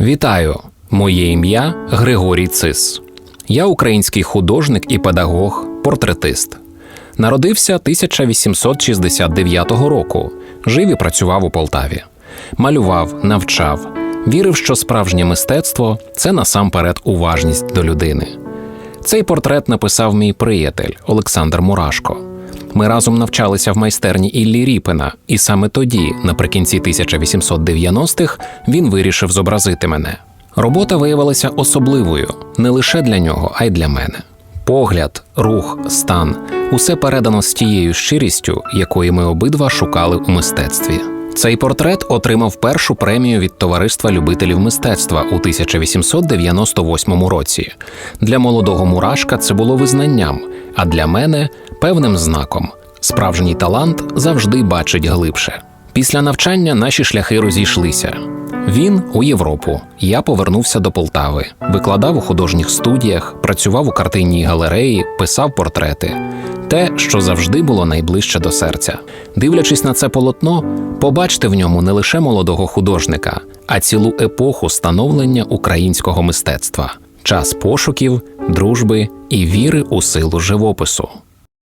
Вітаю! Моє ім'я Григорій Цис. Я український художник і педагог, портретист. Народився 1869 року. Жив і працював у Полтаві. Малював, навчав, вірив, що справжнє мистецтво це насамперед уважність до людини. Цей портрет написав мій приятель Олександр Мурашко. Ми разом навчалися в майстерні Іллі Ріпина, і саме тоді, наприкінці 1890-х, він вирішив зобразити мене. Робота виявилася особливою не лише для нього, а й для мене. Погляд, рух, стан усе передано з тією щирістю, якої ми обидва шукали у мистецтві. Цей портрет отримав першу премію від Товариства любителів мистецтва у 1898 році. Для молодого мурашка це було визнанням, а для мене певним знаком. Справжній талант завжди бачить глибше. Після навчання наші шляхи розійшлися. Він у Європу, я повернувся до Полтави, викладав у художніх студіях, працював у картинній галереї, писав портрети. Те, що завжди було найближче до серця. Дивлячись на це полотно, побачте в ньому не лише молодого художника, а цілу епоху становлення українського мистецтва, час пошуків, дружби і віри у силу живопису.